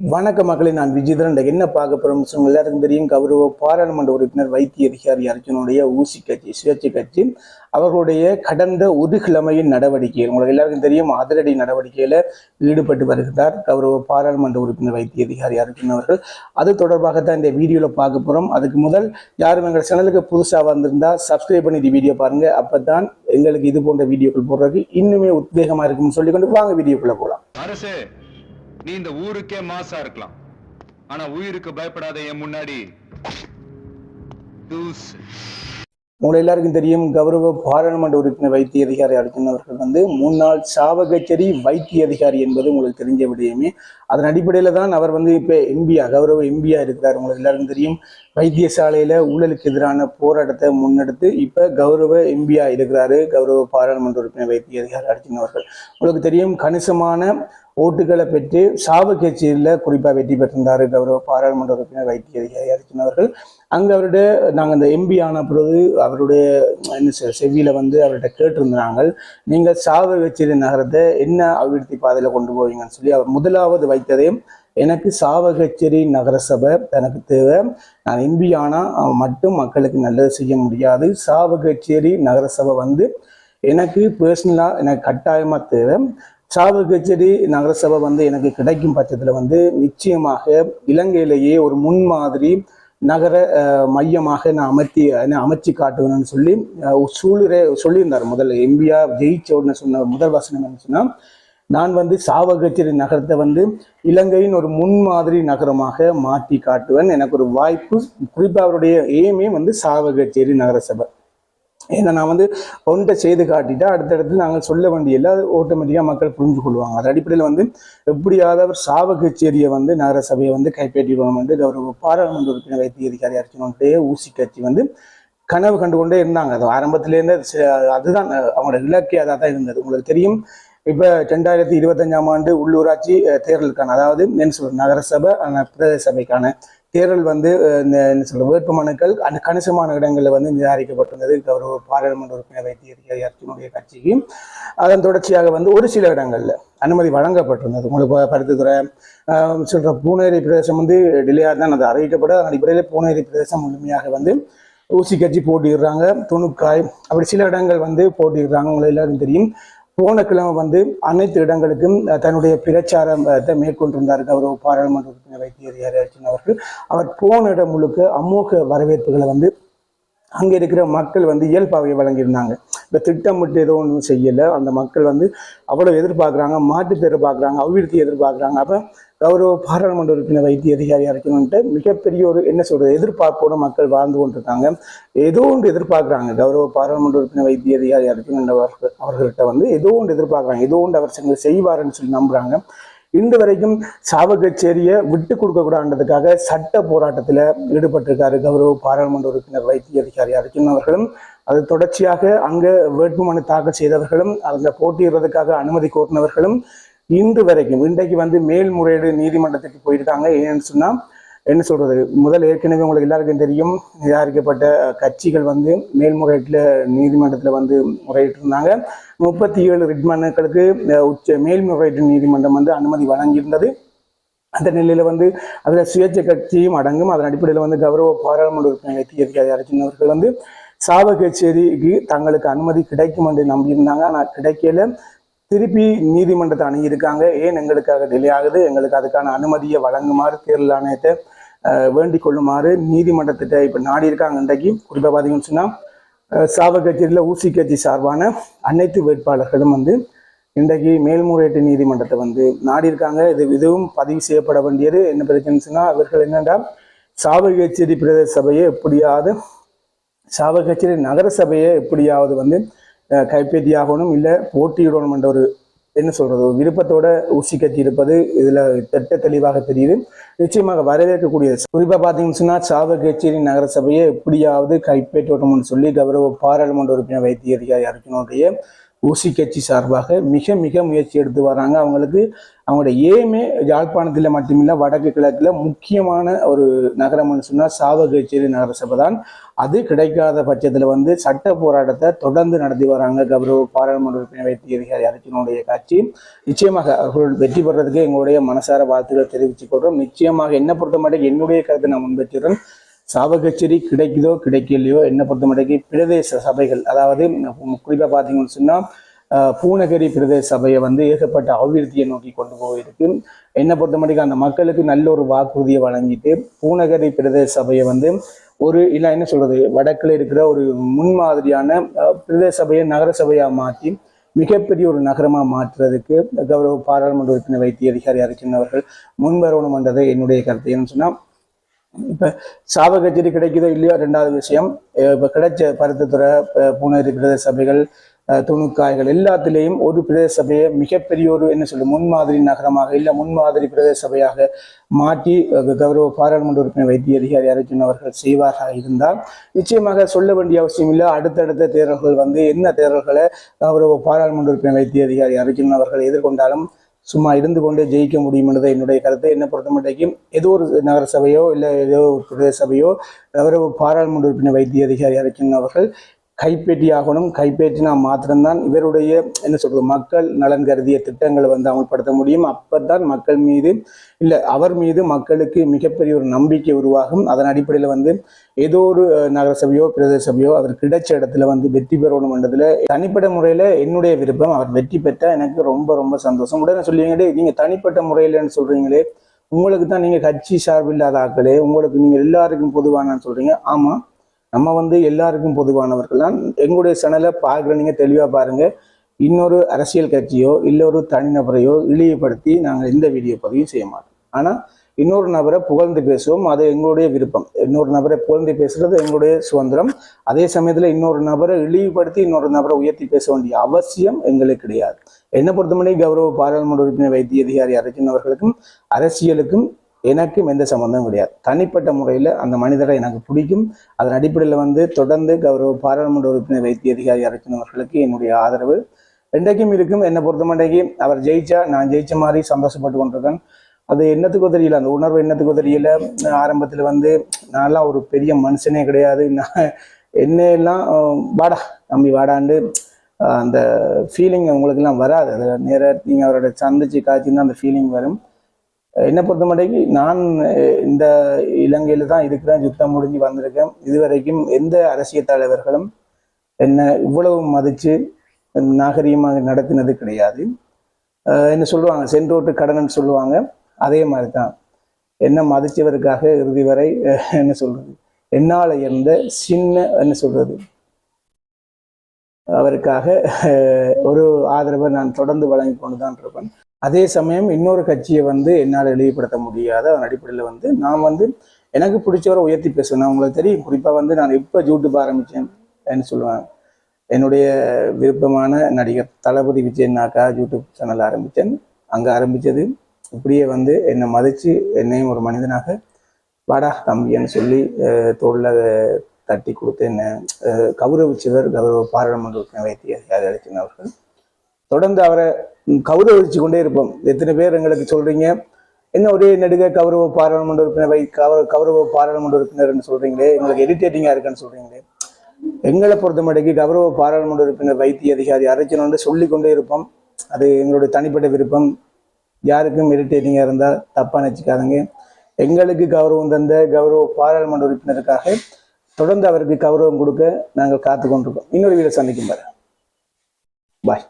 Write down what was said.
வணக்க மக்களை நான் விஜயதரன். என்ன பார்க்க போறோம் எல்லாருக்கும் தெரியும் கௌரவ பாராளுமன்ற உறுப்பினர் வைத்திய அதிகாரி அர்ஜுனுடைய ஊசி கட்சி சுயேட்சை கட்சி அவர்களுடைய கடந்த ஒரு கிழமையின் நடவடிக்கை உங்களுக்கு எல்லாருக்கும் தெரியும் அதிரடி நடவடிக்கையில ஈடுபட்டு வருகிறார் கௌரவ பாராளுமன்ற உறுப்பினர் வைத்திய அதிகாரி அர்ஜுன் அவர்கள். அது தொடர்பாக தான் இந்த வீடியோவில் பார்க்க போறோம். அதுக்கு முதல் யாரும் எங்கள் சேனலுக்கு புதுசாக வந்திருந்தா சப்ஸ்கிரைப் பண்ணி இந்த வீடியோ பாருங்க. அப்பதான் எங்களுக்கு இது போன்ற வீடியோக்கள் போடுறதுக்கு இன்னுமே உத்வேகமா இருக்கும்னு சொல்லிக்கொண்டு வாங்க வீடியோக்குள்ள போகலாம் நீ இந்த ஊருக்கே மாசா இருக்கலாம். ஆனா உயிருக்கு பயப்படாத என் முன்னாடி உங்களை எல்லாருக்கும் தெரியும் கௌரவ பாராளுமன்ற உறுப்பினர் வைத்திய அதிகாரி அர்ஜுன் அவர்கள் வந்து முன்னாள் சாவகச்சேரி வைத்திய அதிகாரி என்பது உங்களுக்கு தெரிஞ்ச விடயமே. அதன் அடிப்படையில தான் அவர் வந்து இப்ப எம்பியா கௌரவ எம்பியா இருக்கிறார். உங்களுக்கு எல்லாருக்கும் தெரியும் வைத்தியசாலையில ஊழலுக்கு எதிரான போராட்டத்தை முன்னெடுத்து இப்ப கௌரவ எம்பியா இருக்கிறாரு கௌரவ பாராளுமன்ற உறுப்பினர் வைத்திய அதிகாரி அர்ஜுன் அவர்கள். உங்களுக்கு தெரியும் கணிசமான ஓட்டுகளை பெற்று சாவு கட்சியில் குறிப்பாக வெற்றி பெற்றிருந்தார் கௌரவ பாராளுமன்ற உறுப்பினர் வைத்திய அதிகாரி அர்ஜுன் அவர்கள். அங்கே அவருடைய நாங்கள் அந்த எம்பி ஆன பிறகு அவருடைய என்ன செ- வந்து அவர்கிட்ட கேட்டிருந்தாங்க. நீங்கள் சாவு கட்சியில் நகரத்தை என்ன அபிவிருத்தி பாதையில் கொண்டு போவீங்கன்னு சொல்லி அவர் முதலாவது வைத்ததையும் எனக்கு சாவகச்சேரி நகரசபை எனக்கு தேவை. நான் எம்பி ஆனால் மட்டும் மக்களுக்கு நல்லது செய்ய முடியாது. சாவகச்சேரி நகரசபை வந்து எனக்கு பர்சனலாக எனக்கு கட்டாயமாக தேவை. சாவகச்சேரி நகரசபை வந்து எனக்கு கிடைக்கும் பட்சத்தில் வந்து நிச்சயமாக இலங்கையிலேயே ஒரு முன்மாதிரி நகர மையமாக நான் அமைத்தி அமைச்சு காட்டுவேன்னு சொல்லி அஹ், சூளுரை சொல்லியிருந்தார் முதல்ல. எம்பியா ஜெயிச்ச உடனே சொன்ன முதல் வசனம் என்ன சொன்னால் நான் வந்து சாவகச்சேரி நகரத்தை வந்து இலங்கையின் ஒரு முன்மாதிரி நகரமாக மாற்றி காட்டுவேன். எனக்கு ஒரு வாய்ப்பு குறிப்பாக அவருடைய எய்மே வந்து சாவகச்சேரி நகரசபை. ஏன்னா நான் வந்து ஒன்றை செய்து காட்டிட்டா அடுத்தடுத்து நாங்கள் சொல்ல வேண்டிய அது ஆட்டோமேட்டிக்காக மக்கள் புரிஞ்சு கொள்வாங்க அது அடிப்படையில் வந்து எப்படியாவது அவர் சாவகச்சேரியை வந்து நகரசபையை வந்து கைப்பற்றிடுவோம் என்று கௌரவ பாராளுமன்ற உறுப்பினர் வைத்திய அதிகாரி அர்ச்சனுடைய ஊசி கட்சி வந்து கனவு கண்டு கொண்டே இருந்தாங்க. அது ஆரம்பத்திலேருந்து அது அதுதான் அவங்களோட இலக்கே அதாக தான் இருந்தது. உங்களுக்கு தெரியும் இப்போ ரெண்டாயிரத்தி இருபத்தஞ்சாம் ஆண்டு உள்ளூராட்சி தேர்தலுக்கான அதாவது என்ன நகரசபை பிரதேச சபைக்கான தேர்தல் வந்து இந்த என்ன சொல்ற வேட்புமனுக்கள் அந்த கணிசமான இடங்களில் வந்து நிராகரிக்கப்பட்டிருந்தது. கௌரவ பாராளுமன்ற உறுப்பினர் வைத்திய அதிகாரி கட்சிக்கு அதன் தொடர்ச்சியாக வந்து ஒரு சில இடங்களில் அனுமதி வழங்கப்பட்டிருந்தது. உங்களுக்கு ப- பருத்தித்துறை சொல்ற பூனேரி பிரதேசம் வந்து டிலேயாக தான் அது அறிவிக்கப்பட அதன் அடிப்படையில் பூனேரி பிரதேசம் முழுமையாக வந்து ஊசி கட்சி போட்டிடுறாங்க துணுக்காய் அப்படி சில இடங்கள் வந்து போட்டிடுறாங்க உங்களுக்கு எல்லாரும் தெரியும். போன கிழமை வந்து அனைத்து இடங்களுக்கும் தன்னுடைய பிரச்சாரத்தை மேற்கொண்டிருந்தார் கௌரவ பாராளுமன்ற உறுப்பினர் வைத்தியர் அதிகாரி அவர்கள். அவர் போன இடம் முழுக்க அமோக வரவேற்புகளை வந்து அங்கே இருக்கிற மக்கள் வந்து இயல்பாகவே வழங்கியிருந்தாங்க. இப்போ திட்டமிட்டு ஏதோ ஒன்றும் செய்யலை. அந்த மக்கள் வந்து அவ்வளோ எதிர்பார்க்குறாங்க மாற்றத்தை எதிர்பார்க்குறாங்க அபிவிருத்தி எதிர்பார்க்குறாங்க. அப்போ கௌரவ பாராளுமன்ற உறுப்பினர் வைத்திய அதிகாரி இருக்கணும்ட்டு மிகப்பெரிய ஒரு என்ன சொல்றது எதிர்பார்ப்போடு மக்கள் வாழ்ந்து கொண்டிருக்காங்க. ஏதோ ஒன்று எதிர்பார்க்குறாங்க. கௌரவ பாராளுமன்ற உறுப்பினர் வைத்திய அதிகாரி இருக்கணும் அவர்கள் அவர்கள்ட்ட வந்து ஏதோ ஒன்று எதிர்பார்க்குறாங்க. ஏதோ ஒன்று அவர் செஞ்சு செய்வாருன்னு சொல்லி நம்புறாங்க. இன்று வரைக்கும் சாவகச்சேரியை விட்டு கொடுக்க கூடாதுன்றதுக்காக சட்ட போராட்டத்தில் ஈடுபட்டிருக்காரு கௌரவ பாராளுமன்ற உறுப்பினர் வைத்திய அதிகாரி அர்ஜுன் அவர்களும் அது தொடர்ச்சியாக அங்கே வேட்புமனு தாக்கல் செய்தவர்களும் அங்க போட்டியிடுறதுக்காக அனுமதி கோரினவர்களும் இன்று வரைக்கும் இன்றைக்கு வந்து மேல்முறையீடு நீதிமன்றத்துக்கு போயிருக்காங்க. ஏன்னு சொன்னால் என்ன சொல்றது? முதல் ஏற்கனவே உங்களுக்கு எல்லாருக்கும் தெரியும் நிராகரிக்கப்பட்ட கட்சிகள் வந்து மேல்முறையீட்டில் நீதிமன்றத்தில் வந்து முறையிட்டு இருந்தாங்க முப்பத்தி ஏழு ரிட் மனுக்களுக்கு உச்ச மேல்முறையீட்டு நீதிமன்றம் வந்து அனுமதி வழங்கியிருந்தது. அந்த நிலையில வந்து அதுல சுயேட்சை கட்சியும் அடங்கும். அதன் அடிப்படையில் வந்து கௌரவ பாராளுமன்ற உறுப்பினர் வைத்திய அதிகாரி அர்ஜுன் கச்சேரிக்கு வந்து சாவகச்சேரிக்கு தங்களுக்கு அனுமதி கிடைக்கும் என்று நம்பியிருந்தாங்க. ஆனால் கிடைக்கல. திருப்பி நீதிமன்றத்தை அணுகியிருக்காங்க. ஏன் எங்களுக்காக டிலே ஆகுது? எங்களுக்கு அதுக்கான அனுமதியை வழங்குமாறு தேர்தல் ஆணையத்தை வேண்டிக் கொள்ளுமாறு நீதிமன்றத்திட்ட இப்போ நாடி இருக்காங்க இன்றைக்கு குறிப்பாக பார்த்தீங்கன்னு சொன்னால் சாவகச்சேரியில் ஊசி கட்சி சார்பான அனைத்து வேட்பாளர்களும் வந்து இன்றைக்கு மேல்முறையீட்டு நீதிமன்றத்தை வந்து நாடி இருக்காங்க இது இதுவும் பதிவு செய்யப்பட வேண்டியது. என்ன பிரச்சனை சொன்னால் அவர்கள் என்னென்னா சாவகச்சேரி பிரதேச சபையை எப்படியாவது சாவகச்சேரி நகர சபையை எப்படியாவது வந்து அஹ், இல்லை போட்டியிடணும் என்ற ஒரு என்ன சொல்றது விருப்பத்தோட ஊசி கட்சி இருப்பது இதுல திட்ட தெளிவாக தெரியுது. நிச்சயமாக வரவேற்கக்கூடியது குறிப்பா பாத்தீங்கன்னு சொன்னா சாவகச்சேரி நகர சபையை எப்படியாவது கைப்பற்றணும்னு சொல்லி கௌரவ பாராளுமன்ற உறுப்பினர் வைத்திய அதிகாரி அறிக்கணும் ஊசி கட்சி சார்பாக மிக மிக முயற்சி எடுத்து வராங்க. அவங்களுக்கு அவங்களோட ஏமே யாழ்ப்பாணத்தில் மட்டுமில்ல வடக்கு கிழக்கில் முக்கியமான ஒரு நகரம்னு சொன்னால் சாவகச்சேரி நகரசபை தான். அது கிடைக்காத பட்சத்தில் வந்து சட்ட போராட்டத்தை தொடர்ந்து நடத்தி வராங்க கௌரவ பாராளுமன்ற உறுப்பினர் வைத்திய அதிகாரி அரசினுடைய காட்சி. நிச்சயமாக அவர்கள் வெற்றி பெறதுக்கு எங்களுடைய மனசார வாழ்த்துக்களை தெரிவித்துக் கொள்கிறோம் நிச்சயமாக என்ன பொறுத்த மட்டும் என்னுடைய கருத்தை நான் முன்வச்சுறேன் சாவகச்சேரி கிடைக்குதோ கிடைக்கலையோ என்னை பொறுத்த மட்டும் பிரதேச சபைகள் அதாவது குறிப்பாக பார்த்தீங்கன்னு சொன்னால் பூநகரி பிரதேச சபையை வந்து ஏகப்பட்ட அபிவிருத்தியை நோக்கி கொண்டு போயிருக்கு. என்னை பொறுத்த மட்டும் அந்த மக்களுக்கு நல்ல ஒரு வாக்குறுதியை வழங்கிட்டு பூநகரி பிரதேச சபையை வந்து ஒரு இல்லை என்ன சொல்றது வடக்கில் இருக்கிற ஒரு முன்மாதிரியான பிரதேச சபையை நகர சபையாக மாற்றி மிகப்பெரிய ஒரு நகரமாக மாற்றுறதுக்கு கௌரவ பாராளுமன்ற உறுப்பினர் வைத்திய அதிகாரி அரசின் அவர்கள் முன்வரணும்ன்றதை என்னுடைய கருத்து. என்னன்னு சொன்னால் இப்போ சாப கச்சேரி கிடைக்குதோ இல்லையோ ரெண்டாவது விஷயம் இப்போ கிடைச்ச பருத்தத்துறை பூனேரி பிரதேச சபைகள் துணுக்காய்கள் எல்லாத்திலேயும் ஒரு பிரதேச சபையை மிகப்பெரிய ஒரு என்ன சொல்ல முன்மாதிரி நகரமாக இல்லை முன்மாதிரி பிரதேச சபையாக மாற்றி கௌரவ பாராளுமன்ற உறுப்பினர் வைத்திய அதிகாரி அர்ஜுன் அவர்கள் செய்வாராக இருந்தால் நிச்சயமாக சொல்ல வேண்டிய அவசியம் இல்லை. அடுத்தடுத்த தேர்தல்கள் வந்து என்ன தேர்தல்களை கௌரவ பாராளுமன்ற உறுப்பினர் வைத்திய அதிகாரி அர்ஜுன் அவர்கள் எதிர்கொண்டாலும் சும்மா இருந்து கொண்டு ஜெயிக்க முடியும் என்பதை என்னுடைய கருத்து. என்னை பொறுத்தமட்டைக்கும் ஏதோ ஒரு நகர சபையோ இல்லை ஏதோ ஒரு பிரதேச சபையோ கௌரவ பாராளுமன்ற உறுப்பினர் வைத்திய அதிகாரி அர்ஜுன் அவர்கள் கைப்பேற்றி ஆகணும் கைப்பேற்றினா மாத்திரம்தான் இவருடைய என்ன சொல்றது மக்கள் நலன் கருதிய திட்டங்களை வந்து அமல்படுத்த முடியும். அப்பதான் மக்கள் மீது இல்லை அவர் மீது மக்களுக்கு மிகப்பெரிய ஒரு நம்பிக்கை உருவாகும். அதன் அடிப்படையில் வந்து ஏதோ ஒரு நகரசபையோ பிரதேச சபையோ அவர் கிடைச்ச இடத்துல வந்து வெற்றி பெறணும் என்றதுல தனிப்பட்ட முறையில என்னுடைய விருப்பம். அவர் வெற்றி பெற்றா எனக்கு ரொம்ப ரொம்ப சந்தோஷம். உடனே சொல்லுவீங்களே நீங்க தனிப்பட்ட முறையிலன்னு சொல்றீங்களே. உங்களுக்கு தான் நீங்க கட்சி சார்பில்லாத ஆக்களே. உங்களுக்கு நீங்க எல்லாருக்கும் பொதுவானன்னு சொல்றீங்க. ஆமா நம்ம வந்து எல்லாருக்கும் பொதுவானவர்கள். தான் எங்களுடைய சேனலை பார்க்குற நீங்கள் தெளிவாக பாருங்கள் இன்னொரு அரசியல் கட்சியோ இல்லை ஒரு தனிநபரையோ இழிவுபடுத்தி நாங்கள் எந்த வீடியோ பதிவும் செய்ய மாட்டோம். ஆனால் இன்னொரு நபரை புகழ்ந்து பேசுவோம் அது எங்களுடைய விருப்பம். இன்னொரு நபரை புகழ்ந்து பேசுறது எங்களுடைய சுதந்திரம். அதே சமயத்தில் இன்னொரு நபரை இழிவுபடுத்தி இன்னொரு நபரை உயர்த்தி பேச வேண்டிய அவசியம் எங்களுக்கு கிடையாது. என்னை பொறுத்தமனை கௌரவ பாராளுமன்ற உறுப்பினர் வைத்திய அதிகாரி அரசின் அவர்களுக்கும் அரசியலுக்கும் எனக்கும் எந்த சம்பந்தமும் கிடையாது. தனிப்பட்ட முறையில் அந்த மனிதரை எனக்கு பிடிக்கும். அதன் அடிப்படையில் வந்து தொடர்ந்து கௌரவ பாராளுமன்ற உறுப்பினர் வைத்திய அதிகாரி அரசின் அவர்களுக்கு என்னுடைய ஆதரவு. ரெண்டைக்கும் இருக்கும். என்னை பொறுத்தமட்டைக்கு அவர் ஜெயிச்சா நான் ஜெயிச்ச மாதிரி சந்தோஷப்பட்டு கொண்டிருக்கேன். அது என்னத்துக்கோ தெரியல. அந்த உணர்வு என்னத்துக்கோ தெரியல. ஆரம்பத்தில் வந்து நான்லாம் ஒரு பெரிய மனுஷனே கிடையாது. நான் என்ன எல்லாம் வாடா நம்பி வாடாண்டு அந்த ஃபீலிங் உங்களுக்கெல்லாம் வராது. அதில் நேராக நீங்கள் அவரோட சந்திச்சு காய்ச்சின்னா அந்த ஃபீலிங் வரும். என்னை பொறுத்த மட்டைக்கு நான் இந்த இலங்கையில தான் இருக்கிறேன் யுத்தம் முடிஞ்சு வந்திருக்கேன். இதுவரைக்கும் எந்த அரசியல் தலைவர்களும் என்னை இவ்வளவு மதிச்சு நாகரிகமாக நடத்தினது கிடையாது. அஹ், என்ன சொல்லுவாங்க சென்றோட்டு கடன்னு சொல்லுவாங்க அதே மாதிரி தான் என்ன மதிச்சவருக்காக இறுதி வரை என்ன சொல்றது என்னால் இருந்த சின்ன என்ன சொல்றது அவருக்காக ஒரு ஆதரவை நான் தொடர்ந்து வழங்கி கொண்டு தான் இருப்பேன். அதே சமயம் இன்னொரு கட்சியை வந்து என்னால் இழிவுபடுத்த முடியாத அதன் அடிப்படையில் வந்து நான் வந்து எனக்கு பிடிச்சவரை உயர்த்தி பேசுவேன். உங்களுக்கு தெரியும். குறிப்பாக வந்து நான் இப்போ யூடியூப் ஆரம்பித்தேன் என்ன சொல்லுவேன் என்னுடைய விருப்பமான நடிகர் தளபதி விஜயன்னாக்கா யூடியூப் சேனல் ஆரம்பித்தேன். அங்கே ஆரம்பித்தது இப்படியே வந்து என்னை மதித்து என்னையும் ஒரு மனிதனாக வாடா தம்பின்னு சொல்லி தோளில் தட்டி கொடுத்து என்னை கௌரவிச்சவர் கௌரவ பாராளுமன்ற உறுப்பினர் வைத்திய அவர்கள் தொடர்ந்து அவரை கௌரவிச்சு கொண்டே இருப்போம் எத்தனை பேர் எங்களுக்கு சொல்றீங்க? என்ன ஒரே நடிகர் கௌரவ பாராளுமன்ற உறுப்பினர் வை கௌரவ கௌரவ பாராளுமன்ற உறுப்பினர்னு சொல்றீங்களே எங்களுக்கு இரிட்டேட்டிங்கா இருக்குன்னு சொல்றீங்களே. எங்களை பொறுத்த மட்டுக்கு கௌரவ பாராளுமன்ற உறுப்பினர் வைத்திய அதிகாரி அரைச்சணும்னு சொல்லி கொண்டே இருப்போம் அது எங்களுடைய தனிப்பட்ட விருப்பம். யாருக்கும் இரிட்டேட்டிங்காக இருந்தால் தப்பாக நினைச்சுக்காதுங்க. எங்களுக்கு கௌரவம் தந்த கௌரவ பாராளுமன்ற உறுப்பினருக்காக தொடர்ந்து அவருக்கு கௌரவம் கொடுக்க நாங்கள் காத்து கொண்டிருக்கோம் இன்னொரு வீடியோ சந்திக்கும் பாரு பாய்